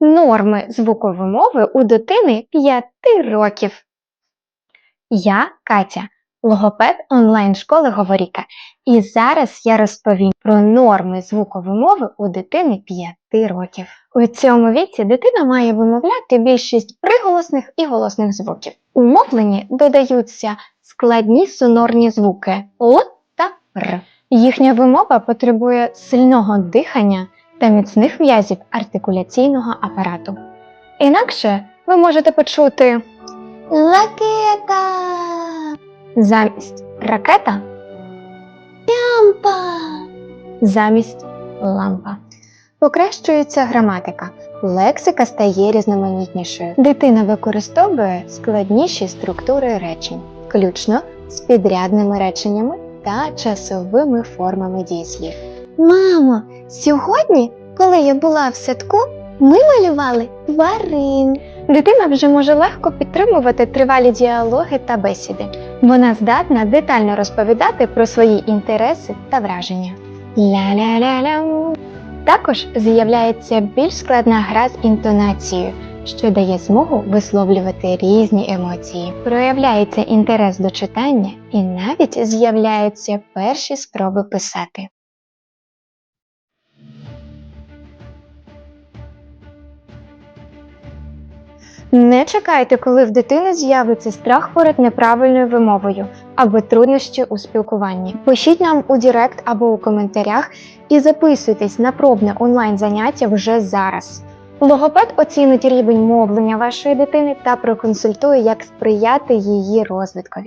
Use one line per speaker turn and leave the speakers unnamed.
Норми звукової мови у дитини 5 років. Я Катя, логопед онлайн-школи Говоріка. І зараз я розповім про норми звукової мови у дитини 5 років. У цьому віці дитина має вимовляти більшість приголосних і голосних звуків. У мовленні додаються складні сонорні звуки Л та Р. Їхня вимова потребує сильного дихання та міцних в'язів артикуляційного апарату. Інакше ви можете почути
Лакета!
замість ракета,
Лампа!
замість лампа. Покращується граматика, лексика стає різноманітнішою. Дитина використовує складніші структури речень, включно з підрядними реченнями та часовими формами дієслів.
Мамо, сьогодні, коли я була в садку, ми малювали тварин.
Дитина вже може легко підтримувати тривалі діалоги та бесіди. Вона здатна детально розповідати про свої інтереси та враження. Ля-ля-ля-лям. Також з'являється більш складна гра з інтонацією, що дає змогу висловлювати різні емоції. Проявляється інтерес до читання і навіть з'являються перші спроби писати. Не чекайте, коли в дитини з'явиться страх перед неправильною вимовою або труднощі у спілкуванні. Пишіть нам у Директ або у коментарях і записуйтесь на пробне онлайн заняття вже зараз. Логопед оцінить рівень мовлення вашої дитини та проконсультує, як сприяти її розвиткові.